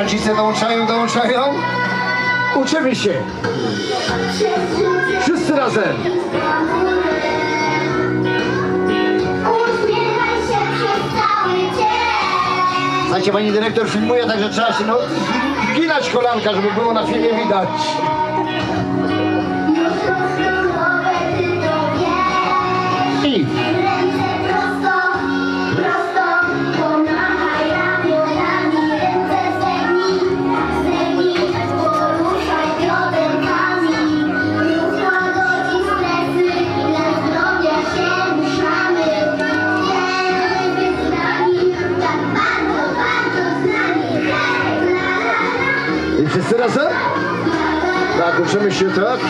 Ręce dołączają, dołączają. Uczymy się. Wszyscy razem. Znacie, pani dyrektor filmuje, także trzeba się no, wginać kolanka, żeby było na filmie widać. jeszcze raz? Tak, uczymy się tak.